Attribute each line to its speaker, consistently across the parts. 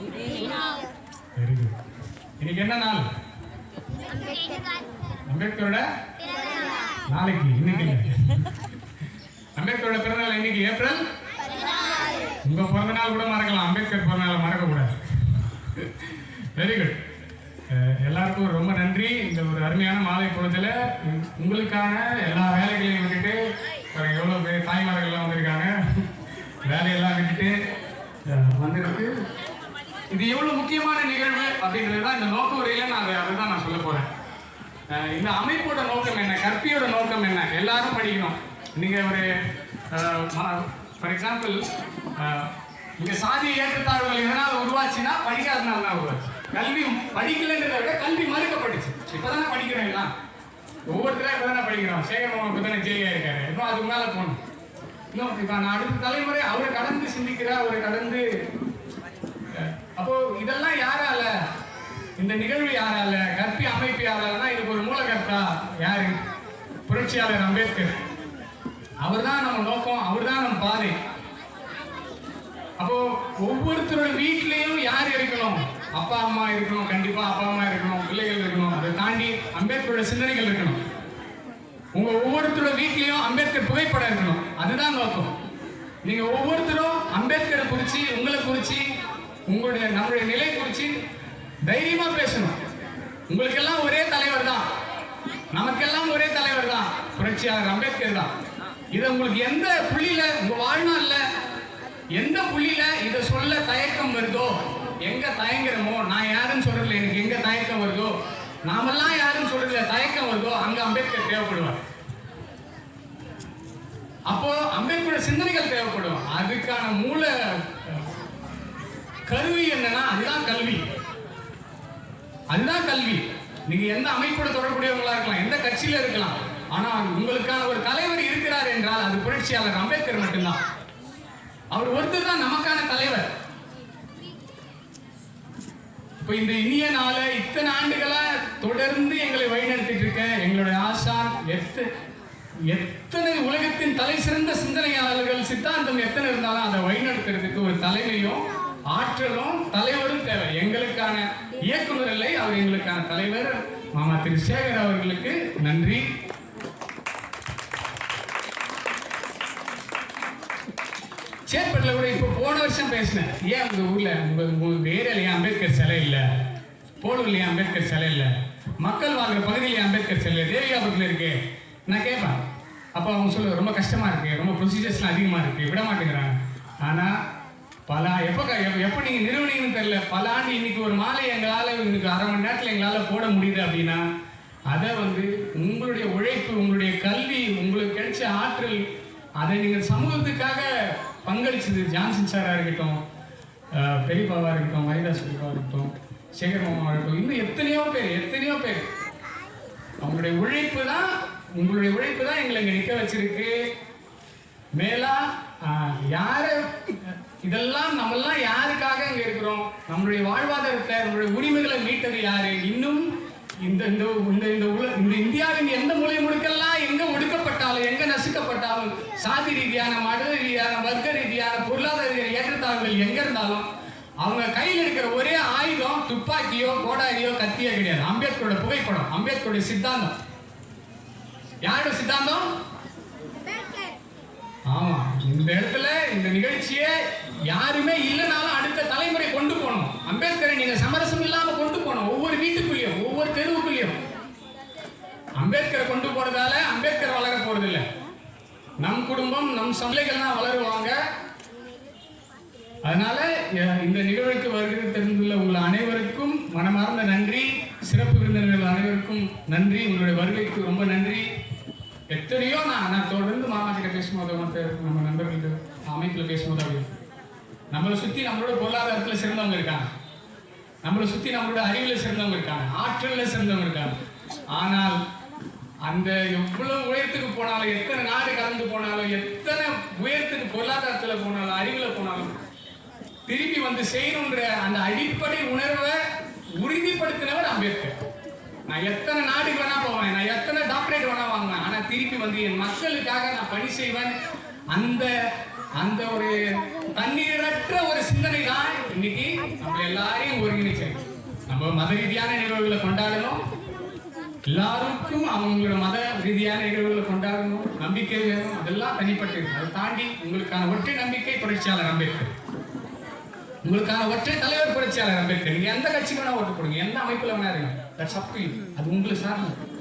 Speaker 1: Very good இன்னைக்கு என்ன நாள்? அம்பேத்கரோட நாளைக்கு இன்னைக்கு அம்பேத்கரோட பிறந்தநாள் இன்னைக்கு ஏப்ரல்? உங்க பிறந்த நாள் கூட மறக்கலாம். அம்பேத்கர் பிறந்த நாள் மறக்க கூடாது வெரி குட் எல்லாருக்கும் ரொம்ப நன்றி. இந்த ஒரு அருமையான மாலை பொழுதுல உங்களுக்கான எல்லா வேலைகளையும் விட்டுட்டு பாருங்க எவ்வளோ பேர் தாய்மார்கள்லாம் வந்திருக்காங்க. வேலையெல்லாம் விட்டுட்டு வந்துருக்கு வந்திருக்கு. இது எவ்வளவு முக்கியமான நிகழ்வு அப்படின்றது தான் இந்த நோக்க உரையில நான் அதை தான் நான் சொல்ல போறேன். இந்த அமைப்போட நோக்கம் என்ன? கற்பியோட நோக்கம் என்ன? எல்லாரும் படிக்கணும். நீங்க ஒரு ஃபார் எக்ஸாம்பிள் இங்க சாதி ஏற்றத்தாழ்வுகள் எதனால உருவாச்சுன்னா படிக்காதனால தான் உருவாச்சு. கல்வி படிக்கலைன்றதை விட கல்வி மறுக்கப்பட்டுச்சு. இப்பதானே படிக்கிறோம் எல்லாம். ஒவ்வொருத்தரும் இப்பதானே படிக்கிறோம். சேகர் மாமா இப்பதானே ஜெயியா இருக்காரு. இன்னும் அதுக்கு மேல போகணும். இன்னும் இப்போ நான் அடுத்த தலைமுறை அவரை கடந்து சிந்திக்கிற அவரை கடந்து அப்போ இதெல்லாம் யாரால? இந்த நிகழ்வு யாரால? கற்பி அமைப்பு யாராலன்னா இதுக்கு ஒரு மூலகர்த்தா? யாரு? புரட்சியாளர் அம்பேத்கர். அவர்தான் நம்ம நோக்கம் அவர் தான் நம்ம பாதை. அப்போ ஒவ்வொருத்தரோட வீட்லேயும் யார் இருக்கணும்? அப்பா அம்மா இருக்கணும் கண்டிப்பா அப்பா அம்மா இருக்கணும் பிள்ளைகள் இருக்கணும். அதை தாண்டி அம்பேத்கரோட சிந்தனைகள் இருக்கணும். உங்க ஒவ்வொருத்தரோட வீட்லயும் அம்பேத்கர் புகைப்படம் இருக்கணும். அதுதான் நோக்கம். நீங்க ஒவ்வொருத்தரும் அம்பேத்கரை குறிச்சு உங்களை குறிச்சு உங்களுடைய நம்மளுடைய நிலை குறித்து தைரியமா பேசணும். உங்களுக்கெல்லாம் ஒரே தலைவர் தான் நமக்கெல்லாம் ஒரே தலைவர் தான் புரட்சியாளர் அம்பேத்கர் தான். இதை உங்களுக்கு எந்த புள்ளியில உங்க வாழ்நாள்ல எந்த புள்ளியில இதை சொல்ல தயக்கம் வருதோ எங்க தயங்குறமோ நான் யாருன்னு சொல்றதுல எனக்கு எங்க தயக்கம் வருதோ நாமெல்லாம் யாருன்னு சொல்றதுல தயக்கம் வருதோ அங்க அம்பேத்கர் தேவைப்படுவார். அப்போ அம்பேத்கரோட சிந்தனைகள் தேவைப்படும். அதுக்கான மூல கருவி என்னன்னா அதுதான் கல்வி. அதுதான் கல்வி. நீங்க எந்த அமைப்போட தொடர்புடையவங்களா இருக்கலாம் எந்த கட்சியில இருக்கலாம் ஆனா உங்களுக்கான ஒரு தலைவர் இருக்கிறார் என்றால் அது புரட்சியாளர் அம்பேத்கர் மட்டும்தான். அவர் ஒருத்தர் தான் நமக்கான தலைவர். இப்ப இந்த இனிய நாள இத்தனை ஆண்டுகளா தொடர்ந்து எங்களை வழிநடத்திட்டு இருக்க எங்களுடைய ஆசான் எத்து எத்தனை உலகத்தின் தலை சிறந்த சிந்தனையாளர்கள் சித்தாந்தம் எத்தனை இருந்தாலும் அதை வழிநடத்துறதுக்கு ஒரு தலைமையும் ஆற்றலும் தலைவரும் தேவை. எங்களுக்கான இயக்குனர் இல்லை அவர் எங்களுக்கான தலைவர். மாமா திரு சேகர் அவர்களுக்கு நன்றி. சேப்பட்டில் கூட இப்போ போன வருஷம் பேசினேன். ஏன் உங்க ஊர்ல உங்க உங்க ஏரியால அம்பேத்கர் சிலை இல்லை? போலூர்ல அம்பேத்கர் சிலை இல்லை? மக்கள் வாழ்கிற பகுதியில் அம்பேத்கர் சிலை தேவியாபுரத்தில் இருக்கு. நான் கேட்பேன். அப்போ அவங்க சொல்ல ரொம்ப கஷ்டமா இருக்கு. ரொம்ப ப்ரொசீஜர்ஸ்லாம் அதிகமா இருக்கு. விட மாட்டேங்கிறாங்க. ஆனா பல எப்போ எப்போ நீங்கள் நிறுவனீங்கன்னு தெரியல. பல ஆண்டு இன்னைக்கு ஒரு மாலை எங்களால் இன்னைக்கு அரை மணி நேரத்தில் எங்களால் போட முடியுது அப்படின்னா அதை வந்து உங்களுடைய உழைப்பு உங்களுடைய கல்வி உங்களுக்கு கிடைச்ச ஆற்றல் அதை நீங்கள் சமூகத்துக்காக பங்களிச்சது ஜான்சன் சாராக இருக்கட்டும் பெரியப்பாவாக இருக்கட்டும் மரிதாஸ் பெரியப்பா இருக்கட்டும் சேகர் மாமாவாக இருக்கட்டும் இன்னும் எத்தனையோ பேர் எத்தனையோ பேர். அவங்களுடைய உழைப்பு தான் உங்களுடைய உழைப்பு தான் எங்களை இங்கே நிற்க வச்சிருக்கு. மேலா யாரை இதெல்லாம் நம்மெல்லாம் யாருக்காக இங்க இருக்கிறோம்? நம்மளுடைய வாழ்வாதாரத்தை நம்மளுடைய உரிமைகளை மீட்டது யாரு? இன்னும் இந்த இந்த இந்த இந்த உல இந்த இந்தியாவின் எந்த மூலை முடுக்கெல்லாம் எங்க ஒடுக்கப்பட்டாலும் எங்க நசுக்கப்பட்டாலும் சாதி ரீதியான மத ரீதியான வர்க்க ரீதியான பொருளாதார ரீதியான ஏற்றத்தாழ்வுகள் எங்க இருந்தாலும் அவங்க கையில் இருக்கிற ஒரே ஆயுதம் துப்பாக்கியோ கோடாரியோ கத்தியோ கிடையாது. அம்பேத்கரோட புகைப்படம் அம்பேத்கரோட சித்தாந்தம். யாரோட சித்தாந்தம்? ஆமா இந்த இடத்துல இந்த நிகழ்ச்சியை யாருமே இல்லைனாலும் அடுத்த தலைமுறை கொண்டு போகணும். அம்பேத்கரை நீங்க சமரசம் இல்லாம கொண்டு போகணும். ஒவ்வொரு வீட்டுக்குள்ளேயும் ஒவ்வொரு தெருவுக்குள்ளேயும். அம்பேத்கரை கொண்டு போறதால அம்பேத்கர் வளர போறது நம் குடும்பம் நம் சந்தைகள்லாம் வளருவாங்க. அதனால இந்த நிகழ்வுக்கு வருகை தெரிந்துள்ள உங்கள் அனைவருக்கும் மனமார்ந்த நன்றி. சிறப்பு விருந்தினர்கள் அனைவருக்கும் நன்றி. உங்களுடைய வருகைக்கு ரொம்ப நன்றி. எத்தனையோ நான் நான் தொடர்ந்து மாமா பேசும்போது நம்ம நண்பர்கள் அமைப்பில் பேசும்போது அப்படி நம்மளை சுற்றி நம்மளோட பொருளாதாரத்தில் சிறந்தவங்க இருக்காங்க. நம்மளை சுற்றி நம்மளோட அறிவில் சிறந்தவங்க இருக்காங்க. ஆற்றலில் சிறந்தவங்க இருக்காங்க. ஆனால் அந்த எவ்வளோ உயரத்துக்கு போனாலும் எத்தனை நாடு கடந்து போனாலும் எத்தனை உயரத்துக்கு பொருளாதாரத்தில் போனாலும் அறிவில் போனாலும் திரும்பி வந்து செய்யணுன்ற அந்த அடிப்படை உணர்வை உறுதிப்படுத்தினவர் அம்பேத்கர். நான் எத்தனை நாடுக்கு வேணா போவேன் நான் எத்தனை டாக்டரேட் வேணா வாங்குவேன் ஆனால் திருப்பி வந்து என் மக்களுக்காக நான் பணி செய்வேன். அந்த அந்த ஒரு தண்ணீரற்ற ஒரு சிந்தனை தான் இன்னைக்கு நம்ம எல்லாரையும் ஒருங்கிணைச்சு நம்ம மத ரீதியான நிகழ்வுகளை கொண்டாடணும். எல்லாருக்கும் அவங்களோட மத ரீதியான நிகழ்வுகளை கொண்டாடணும். நம்பிக்கை வேணும். அதெல்லாம் தனிப்பட்டு அதை தாண்டி உங்களுக்கான ஒற்றை நம்பிக்கை புரட்சியாளர் அம்பேத்கர். உங்களுக்கான ஒற்றை தலைவர் புரட்சியாளர் அம்பேத்கர். நீங்க எந்த கட்சிக்கு வேணா ஓட்டு போடுங்க. எந்த அமைப்புல வேணா இருங்க. அது உங்களுக்கு சார்ந்த.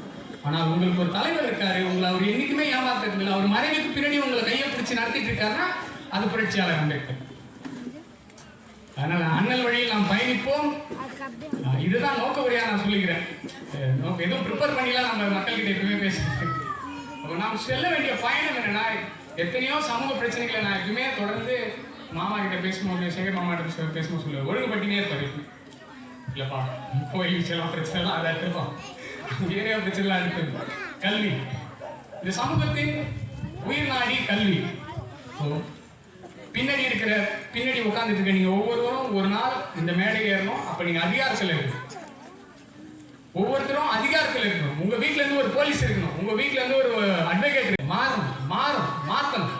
Speaker 1: ஆனால் உங்களுக்கு ஒரு தலைவர் இருக்காரு உங்களை அவர் என்றைக்குமே ஏமாத்துறது இல்லை அவர் மறைவுக்கு பின்னாடி உங்களை கையை பிடிச்சி நடத்திட்டு இருக்காருன்னா அது புரட்சியாளர் அம்பேத்கர். அதனால அண்ணல் வழியில் நாம் பயணிப்போம். இதுதான் நோக்க உரையா நான் சொல்லிக்கிறேன் நோக்கம் நோக்க எதுவும் ப்ரிப்பேர் பண்ணிலாம் நம்ம மக்கள்கிட்ட எப்பவுமே பேசுறேன் அப்போ நாம் செல்ல வேண்டிய பயணம் என்னன்னா எத்தனையோ சமூக பிரச்சனைகளை நான் எப்பவுமே தொடர்ந்து மாமா கிட்ட பேசணும் சேகர் மாமா கிட்ட பேச- சொல்லுவேன். ஒழுங்குபட்டினே இருப்பாரு இல்லைப்பா கோயில் சில பிரச்சனைலாம் அதை எடுத்துப்போம் ஏரியா பிரச்சனைலாம் எடுத்துப்போம் கல்வி. இந்த சமூகத்தின் உயிர் நாடி கல்வி. பின்னாடி இருக்கிற பின்னாடி உட்கார்ந்துட்டு இருக்க நீங்க ஒவ்வொருவரும் ஒரு நாள் இந்த மேடை ஏறணும். அப்ப நீங்க அதிகாரத்தில் இருக்கணும். ஒவ்வொருத்தரும் அதிகாரத்தில் இருக்கணும். உங்க வீட்ல இருந்து ஒரு போலீஸ் இருக்கணும். உங்க வீட்ல இருந்து ஒரு அட்வொகேட் மாறும் மாறும் மாத்தணும்.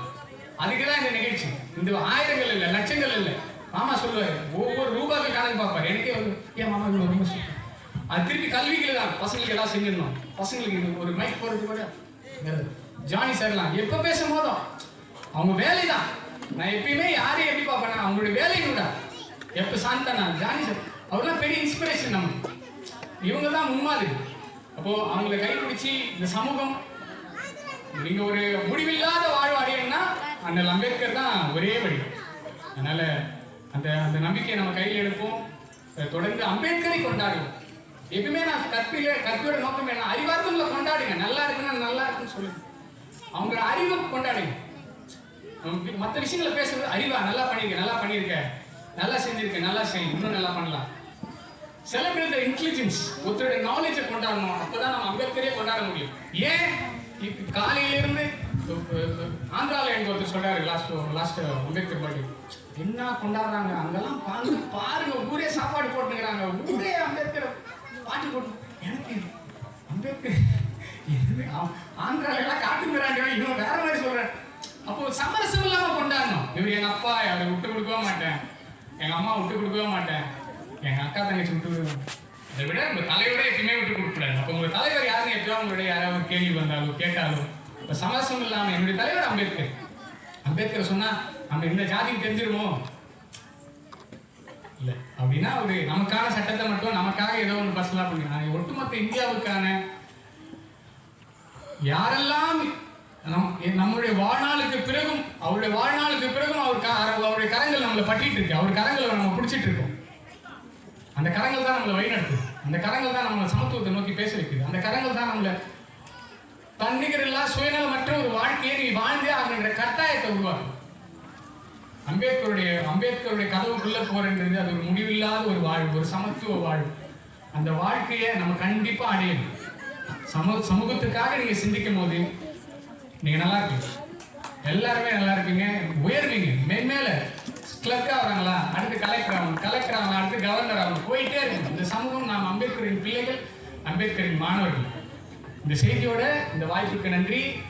Speaker 1: அதுக்குதான் இந்த நிகழ்ச்சி. இந்த ஆயிரங்கள் இல்ல லட்சங்கள் இல்ல. மாமா சொல்லுவாரு ஒவ்வொரு ரூபாய்க்கு கணக்கு பார்ப்பாரு. எனக்கே வந்து ஏன் மாமா இவ்வளவு ரொம்ப சொல்றேன் அது திருப்பி கல்விக்கு தான். பசங்களுக்கு எல்லாம் செஞ்சிடணும். பசங்களுக்கு ஒரு மைக் போடுறது கூட ஜானி சார்லாம் எப்போ பேசும் போதும் அவங்க வேலைதான். நான் எப்பயுமே யாரையும் எப்படி பார்ப்பேன் அவங்களுடைய வேலை கூட எப்போ சாந்தனா ஜானி சார் அவர்லாம் பெரிய இன்ஸ்பிரேஷன் நமக்கு இவங்க தான் முன்மாதிரி. அவங்கள கை பிடிச்சி இந்த சமூகம் நீங்கள் ஒரு முடிவில்லாத வாழ்வு அடையணும்னா அண்ணல் அம்பேத்கர் தான் ஒரே வழி. அதனால் அந்த அந்த நம்பிக்கையை நம்ம கையில் எடுப்போம். தொடர்ந்து அம்பேத்கரை கொண்டாடுவோம். எப்பவுமே நான் கற்பில கற்பியோட நோக்கம் என்ன? அறிவார்த்தங்களை கொண்டாடுங்க. நல்லா இருக்குன்னா நல்லா இருக்குன்னு சொல்லுங்க. அவங்க அறிவை கொண்டாடுங்க. மற்ற விஷயங்களை பேசுறது அறிவா நல்லா பண்ணிருக்க நல்லா பண்ணியிருக்க நல்லா செஞ்சிருக்க நல்லா செய்யும் இன்னும் நல்லா பண்ணலாம். செலிப்ரேட் த இன்டெலிஜென்ஸ் ஒருத்தருடைய நாலேஜை கொண்டாடணும். அப்பதான் நம்ம அம்பேத்கரே கொண்டாட முடியும். ஏன்? இப்ப காலையில ஆந்திரால எனக்கு ஒருத்தர் சொல்றாரு லாஸ்ட் லாஸ்ட் அம்பேத்கர் பாட்டி. என்ன கொண்டாடுறாங்க? அங்கெல்லாம் பாருங்க பாருங்க. ஊரே சாப்பாடு போட்டுக்கிறாங்க. ஊரே அம்பேத்கர் பாட்டு போட்டு எனக்கு அம்பேத்கர் என்னது, ஆ- ஆந்திரால எல்லாம் காட்டுங்கிறாங்க இன்னும் வேற மாதிரி சொல்றேன் அப்போ சமரசம் இல்லாம கொண்டாடணும் இவர் எங்க அப்பா அவரை விட்டு கொடுக்கவே மாட்டேன் அம்மா விட்டு கொடுக்கவே மாட்டேன். எங்க அக்கா தங்கச்சி விட்டு அதை விட உங்க தலைவரே எப்பயுமே விட்டு கொடுக்கூடாது அப்போ உங்க தலைவர் யாருன்னு எப்பயோ உங்களுடைய யாராவது கேள்வி வந்தாலும் கேட்டாலும் இப்ப சமரசம் இல்லாம என்னுடைய தலைவர் அம்பேத்கர். அம்பேத்கர் சொன்னா நம்ம இந்த ஜாதிக்கு தெரிஞ்சிருவோம். இல்ல அப்படின்னா ஒரு நமக்கான சட்டத்தை மட்டும் நமக்காக ஏதோ ஒன்று பர்சனலா பண்ணி ஒட்டுமொத்த இந்தியாவுக்கான யாரெல்லாம் நம் நம்முடைய வாழ்நாளுக்கு பிறகும் அவருடைய வாழ்நாளுக்கு பிறகும் அவர் அவருடைய கரங்கள் நம்மளை பற்றிட்டு இருக்கு. அவர் கரங்களை நம்ம பிடிச்சிட்டு இருக்கோம். அந்த கரங்கள் தான் நம்மளை வழிநடத்துது. அந்த கரங்கள் தான் நம்மளை சமத்துவத்தை நோக்கி பேச வைக்குது. அந்த கரங்கள் தான் நம்மளை தன்னிகரெல்லாம் சுயநலமற்ற ஒரு வாழ்க்கையை நீ வாழ்ந்தே ஆகின்ற கட்டாயத்தை உருவாக்கும் அம்பேத்கருடைய அம்பேத்கருடைய கதவுக்குள்ளே போறன்றது அது ஒரு முடிவில்லாத ஒரு வாழ்வு ஒரு சமத்துவ வாழ்வு. அந்த வாழ்க்கையை நம்ம கண்டிப்பாக அடையணும். சமூக சமூகத்துக்காக நீங்கள் சிந்திக்கும் போது நீங்க நல்லா இருக்கீங்க. எல்லாருமே நல்லா இருப்பீங்க உயர்வீங்க. மென்மேல கிளர்க் வராங்களா? அடுத்து கலெக்டர் ஆகணும். கலெக்டர் ஆகணும் அடுத்து கவர்னர் ஆகணும். போயிட்டே இருக்கும் இந்த சமூகம் நாம் அம்பேத்கரின் பிள்ளைகள் அம்பேத்கரின் மாணவர்கள். இந்த செய்தியோட இந்த வாய்ப்புக்கு நன்றி.